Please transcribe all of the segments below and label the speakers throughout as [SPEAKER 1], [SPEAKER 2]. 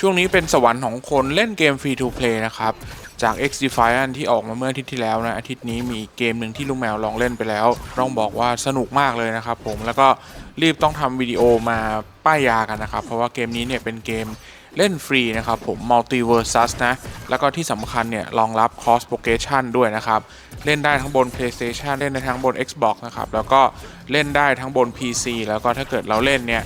[SPEAKER 1] ช่วงนี้เป็นสวรรค์ของคนเล่นเกมฟรี to play นะครับ จาก X Defiant ที่ออกมาเมื่ออาทิตย์ที่แล้วนะ อาทิตย์นี้มีเกมหนึ่งที่ลุงแมวลองเล่นไปแล้ว ต้องบอกว่าสนุกมากเลยนะครับผมแล้วก็รีบต้องทำวิดีโอมาป้ายยากันนะครับ เพราะว่าเกมนี้เนี่ยเป็นเกมเล่นฟรีนะครับผม Multiversus นะ แล้วก็ที่สำคัญเนี่ยรองรับ Cross Progression ด้วยนะครับ เล่นได้ทั้งบน PlayStation เล่นได้ทั้งบน Xbox นะครับ แล้วก็เล่นได้ทั้งบน PC แล้วก็ถ้าเกิดเราเล่นเนี่ย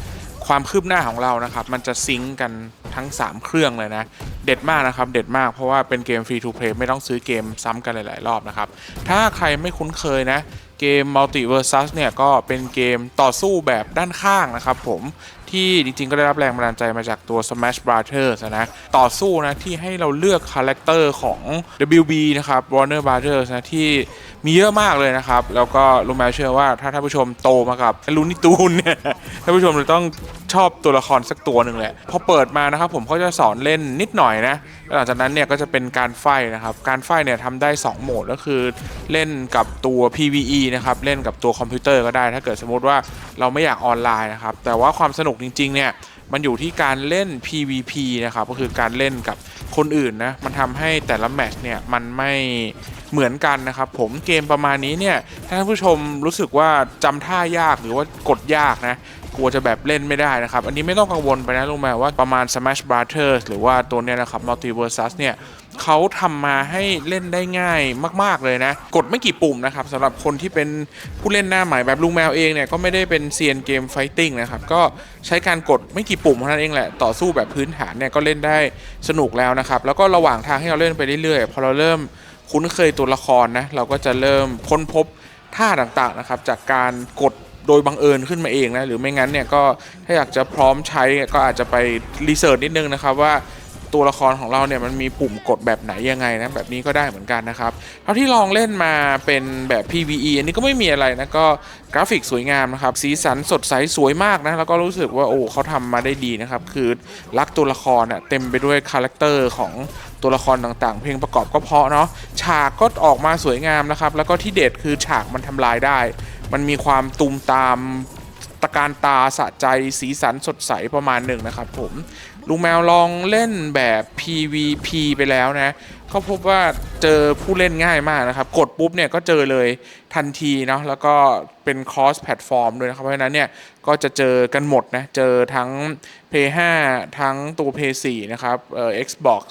[SPEAKER 1] ความคืบหน้าของเรานะครับ มันจะซิงกันทั้ง 3 เครื่องเลยนะ เด็ดมากนะครับ เด็ดมากเพราะว่าเป็นเกมฟรีทูเพลย์ไม่ต้องซื้อเกมซ้ำกันหลาย ๆ รอบนะครับ ถ้าใครไม่คุ้นเคยนะ เกม Multiversus เนี่ยก็เป็นเกมต่อสู้แบบด้านข้างนะครับผมที่จริงๆ ก็ได้รับแรงบันดาลใจมาจากตัว Smash Brothers นะต่อสู้นะที่ให้เราเลือกคาแรคเตอร์ของ WB นะครับ Warner Brothers นะที่มีเยอะมากเลยนะครับ แล้วก็ลุงแมเชื่อว่าถ้าท่านผู้ชมโตมากับลูนิตูนเนี่ยท่านผู้ชมจะต้องชอบตัวละครสักตัวหนึ่งแหละพอเปิดมานะครับผมก็จะสอนเล่นนิดหน่อยนะหลังจากนั้นเนี่ยก็จะเป็นการไฟนะครับการไฟเนี่ยทำได้ 2 โหมดก็คือเล่นกับตัว PVE นะครับเล่นกับตัวคอมพิวเตอร์ก็ได้ ถ้าเกิดสมมติว่าเราไม่อยากออนไลน์นะครับแต่ว่าความสนุกจริงๆเนี่ยมันอยู่ที่การเล่น PVP นะครับก็คือการเล่นกับคนอื่นนะมันทำให้แต่ละแมตช์เนี่ยมันไม่ เหมือนกันนะครับผมเกมประมาณนี้เนี่ยถ้าท่านผู้ชมรู้สึกว่าจำท่ายากหรือว่ากดยากนะกลัวจะแบบเล่นไม่ได้นะครับ อันนี้ไม่ต้องกังวลไปนะลุงแมวว่าประมาณ Smash Brothers หรือว่าตัวเนี้ยนะครับ Multiversus เนี่ยเขาทำมาให้เล่นได้ง่ายมาก ๆ เลยนะ กดไม่กี่ปุ่มนะครับสำหรับคนที่เป็นผู้เล่นหน้าใหม่แบบลุงแมวเองเนี่ย ก็ไม่ได้เป็นเซียนเกมไฟติ้งนะครับ ก็ใช้การกดไม่กี่ปุ่มเท่านั้นเองแหละ ต่อสู้แบบพื้นฐานเนี่ย ก็เล่นได้สนุกแล้วนะครับ แล้วก็ระหว่างทางให้เราเล่นไปเรื่อยๆพอเราเริ่ม คุ้นเคยตัวละครนะเราก็จะเริ่มค้นพบท่าต่างๆนะครับ จากการกดโดยบังเอิญขึ้นมาเองนะหรือไม่งั้นเนี่ยก็ถ้าอยากจะพร้อมใช้ก็อาจจะไปรีเสิร์ชนิดนึงนะครับว่า ตัวละครของเราเนี่ยมันมีปุ่มกดแบบไหนยังไงนะแบบนี้ก็ได้เหมือนกันนะครับเท่าที่ลองเล่นมาเป็นแบบ PVE อันนี้ก็ไม่มีอะไรนะก็กราฟิกสวยงามนะครับสีสันสดใสสวยมากนะแล้วก็รู้สึกว่าโอ้เขาทำมาได้ดีนะครับคือรักตัวละครอะเต็มไปด้วยคาแรคเตอร์ของตัวละครต่างๆ เพลงประกอบก็เพาะเนาะฉากก็ออกมาสวยงามนะครับ แล้วก็ที่เด็ดคือฉากมันทำลายได้ มันมีความตูมตามตะการตาสะใจสีสันสดใสประมาณหนึ่งนะครับผม ลุงแมวลองเล่นแบบ PVP ไปแล้วนะก็พบว่าเจอผู้เล่นง่ายมากนะครับ กดปุ๊บเนี่ยก็เจอเลยทันทีเนาะแล้วก็เป็น cross platform ด้วยนะครับ เพราะฉะนั้นเนี่ยก็จะเจอกันหมดนะ เจอทั้ง Play 5ทั้งตัว Play 4นะครับเอ่อ Xbox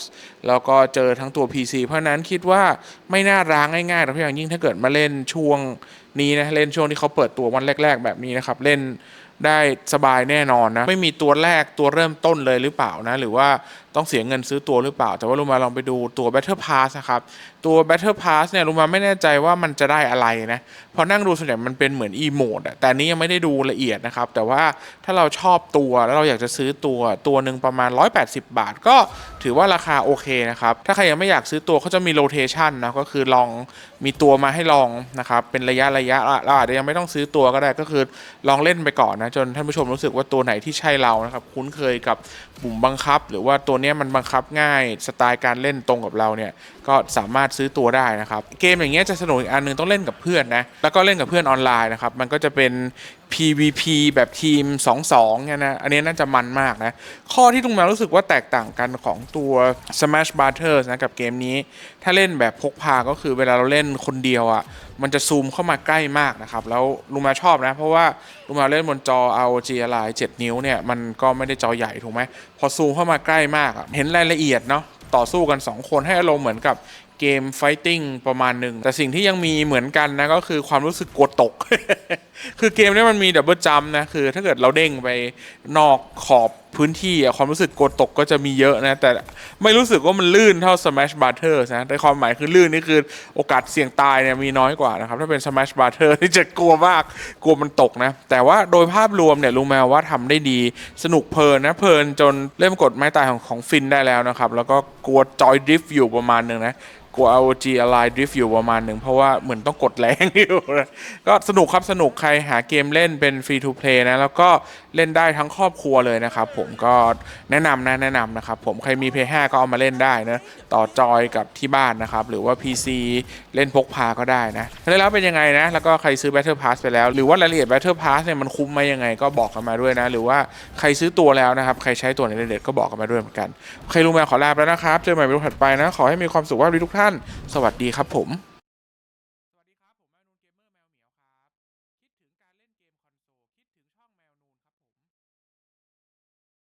[SPEAKER 1] แล้วก็เจอทั้งตัว PC เพราะฉะนั้นคิดว่าไม่น่าร้างง่ายๆแต่เพียงยิ่งถ้าเกิดมาเล่นช่วงนี้นะ เล่นช่วงที่เขาเปิดตัววันแรก ๆ แบบนี้นะครับ เล่น ได้สบายแน่นอนนะ ไม่มีตัวแรกตัวเริ่มต้นเลยหรือเปล่านะ หรือว่า ต้องเสียเงินซื้อตัวหรือเปล่า แต่ว่าลุงมาลองไปดูตัว Battle Pass นะครับตัว Battle Pass เนี่ยลุงมาไม่แน่ใจว่ามันจะได้อะไรนะพอนั่งดูส่วนใหญ่มันเป็นเหมือนอีโมดอะแต่นี้ยังไม่ได้ดูละเอียดนะครับ แต่ว่าถ้าเราชอบตัวแล้วเราอยากจะซื้อตัวตัวหนึ่งประมาณ 180 บาท ก็ถือว่าราคาโอเคนะครับ ถ้าใครยังไม่อยากซื้อตัวเขาจะมีโรเทชันนะก็คือลองมีตัวมาให้ลองนะครับเป็นระยะระยะเราอาจจะยังไม่ต้องซื้อตัวก็ได้ก็คือลองเล่นไปก่อนนะจนท่านผู้ชมรู้สึกว่าตัวไหนที่ใช่เรานะครับคุ้นเคยกับปุ่มบังคับ หรือว่าตัวนี้ยมันบังคับง่ายสไตล์การเล่นตรงกับเราเนี่ยก็สามารถซื้อตัวได้นะครับ เกมอย่างเงี้ยจะสนุกอีกอันหนึงต้องเล่นกับเพื่อนนะแล้วก็เล่นกับเพื่อนออนไลน์นะครับมันก็จะเป็น PVP แบบทีม 2-2เนี่ยนะอันนี้น่าจะมันมากนะ ข้อที่ลุงมวรู้สึกว่าแตกต่างกันของตัว Smash Brothers นะกับเกมนี้ ถ้าเล่นแบบพกพาก็คือเวลาเราเล่นคนเดียวอะ่ะมันจะซูมเข้ามาใกล้มากนะครับ แล้วลุงมวชอบนะ เพราะว่าลุงมวเล่นบนจอ ROG Ally 7 นิ้วเนี่ยมันก็ไม่ได้จอใหญ่ถูกไหมพอซูมเข้ามาใกล้มากเห็นรายละเอียดเนาะต่อสู้กัน 2 คนให้อารมณ์เหมือนกับ เกมไฟติ้งประมาณหนึ่ง แต่สิ่งที่ยังมีเหมือนกันนะ ก็คือความรู้สึกกลัวตก คือเกมนี้มันมีดับเบิลจัมนะ คือถ้าเกิดเราเด้งไปนอกขอบ พื้นที่อะความรู้สึกกดตกก็จะมีเยอะนะ แต่ไม่รู้สึกว่ามันลื่นเท่า Smash Brothers นะแต่ความหมายคือลื่นนี่คือโอกาสเสี่ยงตายเนี่ยมีน้อยกว่านะครับ ถ้าเป็น Smash Brothers นี่จะกลัวมากกลัวมันตกนะ แต่ว่าโดยภาพรวมเนี่ยลุงแมวว่าทำได้ดีสนุกเพลินนะเพลินจนเริ่มกดไม้ตายของของฟินได้แล้วนะครับ แล้วก็กลัวจอยดริฟต์อยู่ประมาณหนึ่งนะกลัว ROG Ally Drift อยู่ประมาณหนึ่ง เพราะว่าเหมือนต้องกดแรงอยู่นะก็สนุกครับสนุกใครหาเกมเล่นเป็นฟรี to play นะ แล้วก็เล่นได้ทั้งครอบครัวเลยนะครับผมผมก็แนะนำนะแนะนำนะครับผมใครมี p 5ก็เอามาเล่นได้นะต่อจอยกับที่บ้านนะครับ หรือว่า PC เล่นพกพาก็ได้นะแล้วเป็นยังไงนะ แล้วก็ใครซื้อ Battle Pass ไปแล้ว หรือว่ารายละเอียด Battle Pass เนี่ยมันคุ้มไหมยังไงก็บอกกันมาด้วยนะ หรือว่าใครซื้อตัวแล้วนะครับ ใครใช้ตัวในเด็ดก็บอกกันมาด้วยเหมือนกัน ใครรู้แมขอลาไปแล้วนะครับ เจอใหม่ในวิดีโอถัดไปนะ ขอให้มีความสุขว่าดีทุกท่าน สวัสดีครับผม